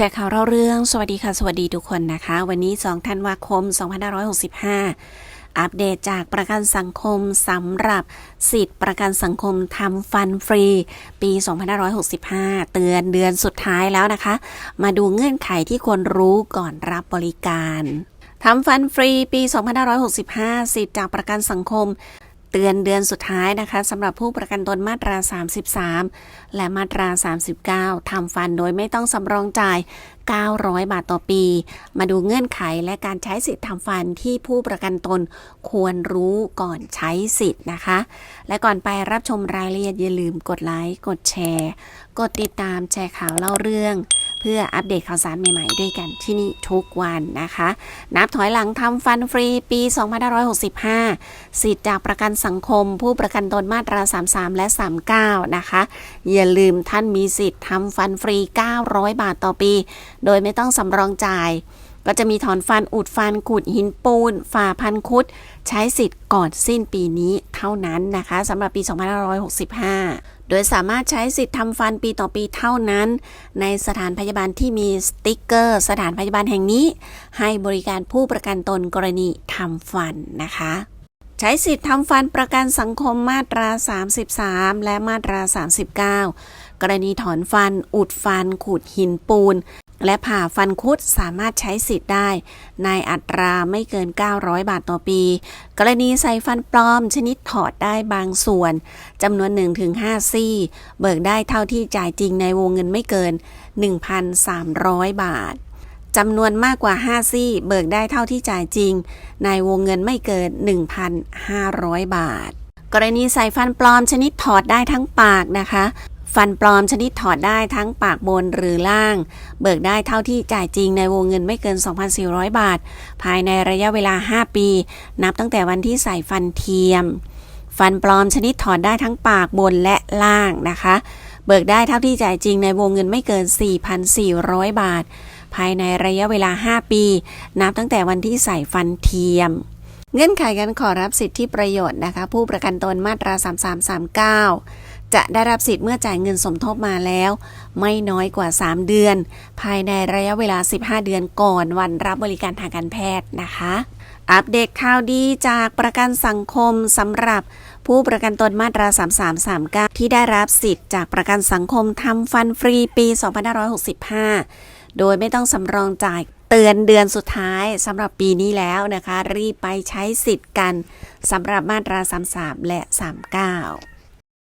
แชร์ข่าวเล่าเรื่อง สวัสดีค่ะ สวัสดีทุกคนนะคะ วันนี้ 2 ธันวาคม 2565 อัปเดตจากประกันสังคมสำหรับสิทธิประกันสังคมทำฟันฟรี ปี 2565 เตือนเดือนสุดท้ายแล้วนะคะ มาดูเงื่อนไขที่ควรรู้ก่อนรับบริการทำฟันฟรีปี 2565 สิทธิจากประกันสังคม เตือนเดือนสุดท้ายนะคะสำหรับผู้ประกันตนมาตรา 33 และมาตรา 39 ทำฟันโดยไม่ต้องสำรองจ่าย 900 บาทต่อปี มาดูเงื่อนไขและการใช้สิทธิ์ทำฟันที่ผู้ประกันตนควรรู้ก่อนใช้สิทธิ์นะคะ และก่อนไปรับชมรายละเอียดอย่าลืมกดไลค์ กดแชร์ กดติดตามแชร์ข่าวเล่าเรื่อง เพื่ออัปเดตข่าวสารใหม่ๆ ด้วยกันที่นี่ทุกวันนะคะ นับถอยหลังทำฟันฟรีปี 2565 สิทธิ์จากประกันสังคม ผู้ประกันตนมาตรา 33 และ 39 นะคะ อย่าลืมท่านมีสิทธิ์ทำฟันฟรี 900 บาทต่อปี โดยไม่ต้องสำรองจ่ายก็จะมีถอนฟันอุดฟันขูดหินปูน ฝ่าพันคุด ใช้สิทธิ์ก่อนสิ้นปีนี้เท่านั้นนะคะสำหรับปี 2565 โดยสามารถใช้สิทธิ์ทำฟันปีต่อปีเท่านั้น ในสถานพยาบาลที่มีสติ๊กเกอร์ สถานพยาบาลแห่งนี้ ให้บริการผู้ประกันตนกรณีทำฟันนะคะใช้สิทธิ์ทำฟันประกันสังคมมาตรา 33 และมาตรา 39 กรณีถอนฟัน อุดฟัน ขูดหินปูน และผ่าฟันคุดสามารถใช้สิทธิ์ได้ ในอัตราไม่เกิน 900 บาทต่อปี กรณีใส่ฟันปลอมชนิดถอดได้บางส่วนจำนวน 1-5 ซี่ เบิกได้เท่าที่จ่ายจริงในวงเงินไม่เกิน 1,300 บาทจำนวนมากกว่า 5 ซี่ เบิกได้เท่าที่จ่ายจริง ในวงเงินไม่เกิน 1,500 บาท กรณีใส่ฟันปลอมชนิดถอดได้ทั้งปากนะคะ ฟันปลอมชนิดถอดได้ทั้งปากบนหรือล่าง เบิกได้เท่าที่จ่ายจริงในวงเงินไม่เกิน 2,400 บาท ภายในระยะเวลา 5 ปี นับตั้งแต่วันที่ใส่ฟันเทียม ฟันปลอมชนิดถอดได้ทั้งปากบนและล่างนะคะ เบิกได้เท่าที่จ่ายจริงในวงเงินไม่เกิน 4,400 บาท ภายในระยะเวลา 5 ปี นับตั้งแต่วันที่ใส่ฟันเทียมเงื่อนไขการขอรับสิทธิประโยชน์นะคะ ผู้ประกันตนมาตรา 3339 จะได้รับสิทธิ์เมื่อจ่ายเงินสมทบมาแล้ว ไม่น้อยกว่า 3 เดือน ภายในระยะเวลา 15 เดือนก่อนวันรับบริการทางการแพทย์นะคะ อัปเดตข่าวดีจากประกันสังคมสำหรับผู้ประกันตนมาตรา 3339 ที่ได้รับสิทธิ์จากประกันสังคมทำฟันฟรีปี 2565 โดยไม่ต้องสำรองจ่ายเตือนเดือนสุดท้ายสำหรับปีนี้แล้วนะคะ รีบไปใช้สิทธิ์กันสำหรับมาตรา 33 และ 39